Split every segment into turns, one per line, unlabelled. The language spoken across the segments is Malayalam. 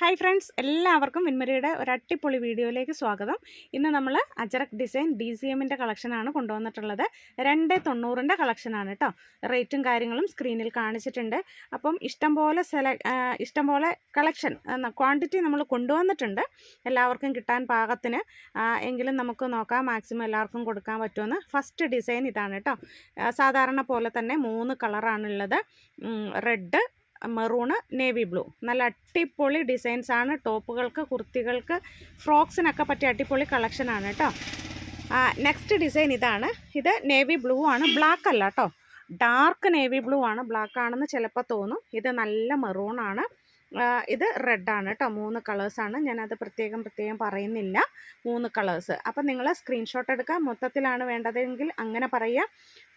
ഹായ് ഫ്രണ്ട്സ് എല്ലാവർക്കും വിൻമരിയുടെ ഒരു അട്ടിപ്പൊളി വീഡിയോയിലേക്ക് സ്വാഗതം. ഇന്ന് നമ്മൾ അജറക് ഡിസൈൻ ഡി സി എമ്മിന്റെ കളക്ഷനാണ് കൊണ്ടുവന്നിട്ടുള്ളത്. രണ്ട് തൊണ്ണൂറിന്റെ കളക്ഷനാണ് കേട്ടോ റേറ്റും കാര്യങ്ങളും സ്ക്രീനിൽ കാണിച്ചിട്ടുണ്ട്. അപ്പം ഇഷ്ടംപോലെ സെല ഇഷ്ടംപോലെ കളക്ഷൻ ക്വാണ്ടിറ്റി നമ്മൾ കൊണ്ടുവന്നിട്ടുണ്ട്. എല്ലാവർക്കും കിട്ടാൻ പാകത്തിന് എങ്കിലും നമുക്ക് നോക്കാം മാക്സിമം എല്ലാവർക്കും കൊടുക്കാൻ പറ്റുമെന്ന്. ഫസ്റ്റ് ഡിസൈൻ ഇതാണ് കേട്ടോ സാധാരണ പോലെ തന്നെ മൂന്ന് കളറാണുള്ളത് റെഡ് മെറൂണ് നേവി ബ്ലൂ. നല്ല അടിപൊളി ഡിസൈൻസ് ആണ്. ടോപ്പുകൾക്ക് കുർത്തികൾക്ക് ഫ്രോക്സിനൊക്കെ പറ്റിയ അടിപൊളി കളക്ഷനാണ് കേട്ടോ നെക്സ്റ്റ് ഡിസൈൻ ഇതാണ്. ഇത് നേവി ബ്ലൂ ആണ്. ബ്ലാക്ക് അല്ല കേട്ടോ ഡാർക്ക് നേവി ബ്ലൂ ആണ്. ബ്ലാക്ക് ആണെന്ന് ചിലപ്പോൾ തോന്നും. ഇത് നല്ല ആ, ഇത് റെഡാണ് കേട്ടോ മൂന്ന് കളേഴ്സാണ് ഞാനത് പ്രത്യേകം പ്രത്യേകം പറയുന്നില്ല. മൂന്ന് കളേഴ്സ് അപ്പം നിങ്ങൾ സ്ക്രീൻഷോട്ട് എടുക്കുക. മൊത്തത്തിലാണ് വേണ്ടതെങ്കിൽ അങ്ങനെ പറയുക.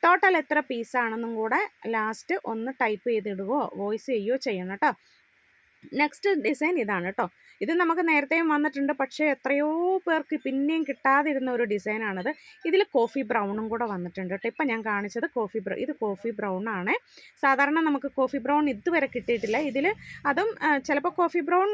ടോട്ടൽ എത്ര പീസാണെന്നും കൂടെ ലാസ്റ്റ് ഒന്ന് ടൈപ്പ് ചെയ്തിടുകയോ വോയിസ് ചെയ്യുകയോ ചെയ്യണം കേട്ടോ നെക്സ്റ്റ് ഡിസൈൻ ഇതാണ് കേട്ടോ ഇത് നമുക്ക് നേരത്തെയും വന്നിട്ടുണ്ട്. പക്ഷേ എത്രയോ പേർക്ക് പിന്നെയും കിട്ടാതിരുന്ന ഒരു ഡിസൈനാണത് ഇതിൽ കോഫി ബ്രൗണും കൂടെ വന്നിട്ടുണ്ട് കേട്ടോ ഇപ്പം ഞാൻ കാണിച്ചത് കോഫി ബ്രൗ ഇത് കോഫി ബ്രൗൺ ആണ്. സാധാരണ നമുക്ക് കോഫി ബ്രൗൺ ഇതുവരെ കിട്ടിയിട്ടില്ല. ഇതിൽ അതും ചിലപ്പോൾ കോഫി ബ്രൗൺ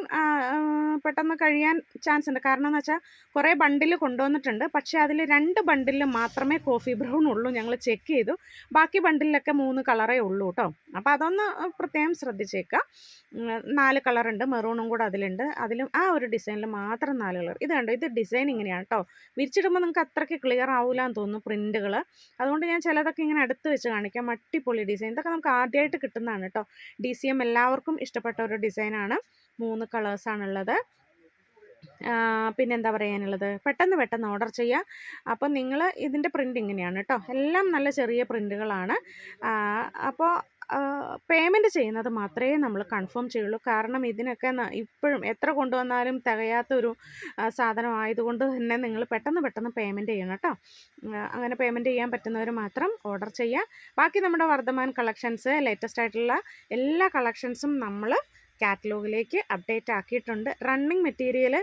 പെട്ടെന്ന് കഴിയാൻ ചാൻസ് ഉണ്ട്. കാരണം എന്ന് വെച്ചാൽ കുറേ ബണ്ടിൽ കൊണ്ടുവന്നിട്ടുണ്ട്. പക്ഷേ അതിൽ രണ്ട് ബണ്ടിൽ മാത്രമേ കോഫി ബ്രൗൺ ഉള്ളൂ. ഞങ്ങൾ ചെക്ക് ചെയ്തു. ബാക്കി ബണ്ടിലൊക്കെ മൂന്ന് കളറേ ഉള്ളൂ കേട്ടോ അപ്പോൾ അതൊന്ന് പ്രത്യേകം ശ്രദ്ധിച്ചേക്കുക ഉം, നാല് കളറുണ്ട്. മെറൂണും കൂടെ അതിലുണ്ട്. അതിലും ആ ഒരു ഡിസൈനിൽ മാത്രം നാല് കളർ. ഇത് കണ്ടോ? ഇത് ഡിസൈൻ ഇങ്ങനെയാണ് കേട്ടോ. വിരിച്ചിടുമ്പോൾ നിങ്ങൾക്ക് അത്രയ്ക്ക് ക്ലിയർ ആവില്ല എന്ന് തോന്നുന്നു പ്രിന്റുകൾ അതുകൊണ്ട് ഞാൻ ചിലതൊക്കെ ഇങ്ങനെ അടുത്ത് വെച്ച് കാണിക്കാം. മട്ടിപ്പൊളി ഡിസൈൻ. ഇതൊക്കെ നമുക്ക് ആദ്യമായിട്ട് കിട്ടുന്നതാണ് കേട്ടോ. ഡി സി എം എല്ലാവർക്കും ഇഷ്ടപ്പെട്ട ഒരു ഡിസൈനാണ് മൂന്ന് കളേഴ്സാണുള്ളത് പിന്നെന്താ പറയാനുള്ളത്? പെട്ടെന്ന് പെട്ടെന്ന് ഓർഡർ ചെയ്യുക അപ്പം നിങ്ങൾ ഇതിന്റെ പ്രിന്റ് ഇങ്ങനെയാണ് കേട്ടോ. എല്ലാം നല്ല ചെറിയ പ്രിന്റുകളാണ് അപ്പോൾ പേയ്മെന്റ് ചെയ്യുന്നത് മാത്രമേ നമ്മൾ കൺഫേം ചെയ്യുള്ളൂ. കാരണം ഇതിനൊക്കെ ഇപ്പോഴും എത്ര കൊണ്ടുവന്നാലും തികയാത്തൊരു സാധനമായതുകൊണ്ട് തന്നെ നിങ്ങൾ പെട്ടെന്ന് പെട്ടെന്ന് പേയ്മെന്റ് ചെയ്യണം കേട്ടോ. അങ്ങനെ പേയ്മെന്റ് ചെയ്യാൻ പറ്റുന്നവർ മാത്രം ഓർഡർ ചെയ്യുക ബാക്കി നമ്മുടെ വർദ്ധമാൻ കളക്ഷൻസ് ലേറ്റസ്റ്റ് ആയിട്ടുള്ള എല്ലാ കളക്ഷൻസും നമ്മൾ കാറ്റലോഗിലേക്ക് അപ്ഡേറ്റ് ആക്കിയിട്ടുണ്ട്. റണ്ണിങ് മെറ്റീരിയൽ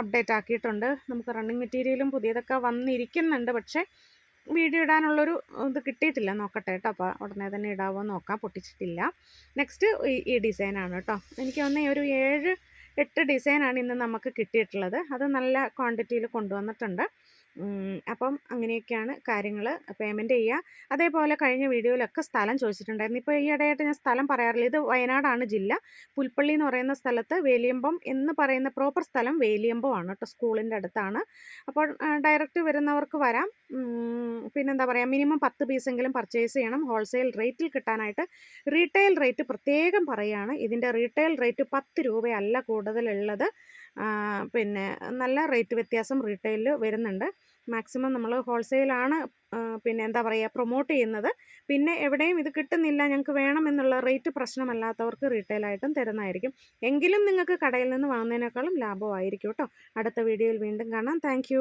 അപ്ഡേറ്റ് ആക്കിയിട്ടുണ്ട്. നമുക്ക് റണ്ണിങ് മെറ്റീരിയലും പുതിയതൊക്കെ വന്നിരിക്കുന്നുണ്ട്. പക്ഷേ വീഡിയോ ഇടാനുള്ളൊരു ഇത് കിട്ടിയിട്ടില്ല. നോക്കട്ടെ കേട്ടോ അപ്പോൾ ഉടനെ തന്നെ ഇടാവോ നോക്കാം. പൊട്ടിച്ചിട്ടില്ല. നെക്സ്റ്റ് ഈ ഡിസൈനാണ് കേട്ടോ എനിക്ക് തോന്നുന്ന ഒരു ഏഴ് എട്ട് ഡിസൈനാണ് ഇന്ന് നമുക്ക് കിട്ടിയിട്ടുള്ളത്. അത് നല്ല ക്വാണ്ടിറ്റിയിൽ കൊണ്ടുവന്നിട്ടുണ്ട്. അപ്പം അങ്ങനെയൊക്കെയാണ് കാര്യങ്ങൾ പേയ്മെന്റ് ചെയ്യുക. അതേപോലെ കഴിഞ്ഞ വീഡിയോയിലൊക്കെ സ്ഥലം ചോദിച്ചിട്ടുണ്ടായിരുന്നു. ഇപ്പോൾ ഈ ഇടയായിട്ട് ഞാൻ സ്ഥലം പറയാറില്ല. ഇത് വയനാടാണ് ജില്ല. പുൽപ്പള്ളി എന്ന് പറയുന്ന സ്ഥലത്ത് വേലിയമ്പം എന്ന് പറയുന്ന പ്രോപ്പർ സ്ഥലം വേലിയമ്പം ആണ് കേട്ടോ സ്കൂളിന്റെ അടുത്താണ്. അപ്പോൾ ഡയറക്റ്റ് വരുന്നവർക്ക് വരാം. പിന്നെന്താ പറയുക മിനിമം പത്ത് പീസെങ്കിലും പർച്ചേസ് ചെയ്യണം. ഹോൾസെയിൽ റേറ്റിൽ കിട്ടാനായിട്ട് റീറ്റെയിൽ റേറ്റ് പ്രത്യേകം പറയുകയാണ് ഇതിന്റെ റീറ്റെയിൽ റേറ്റ് പത്ത് രൂപയല്ല കൂടുതലുള്ളത്. പിന്നെ നല്ല റേറ്റ് വ്യത്യാസം റീറ്റെയിലിൽ വരുന്നുണ്ട്. മാക്സിമം നമ്മൾ ഹോൾസെയിലാണ് പിന്നെ എന്താ പറയുക പ്രൊമോട്ട് ചെയ്യുന്നത്. പിന്നെ എവിടെയും ഇത് കിട്ടുന്നില്ല ഞങ്ങൾക്ക് വേണം എന്നുള്ള റേറ്റ് പ്രശ്നമല്ലാത്തവർക്ക് റീറ്റെയിലായിട്ടും തരുന്നതായിരിക്കും. എങ്കിലും നിങ്ങൾക്ക് കടയിൽ നിന്ന് വാങ്ങുന്നതിനേക്കാളും ലാഭമായിരിക്കും കേട്ടോ. അടുത്ത വീഡിയോയിൽ വീണ്ടും കാണാം. താങ്ക്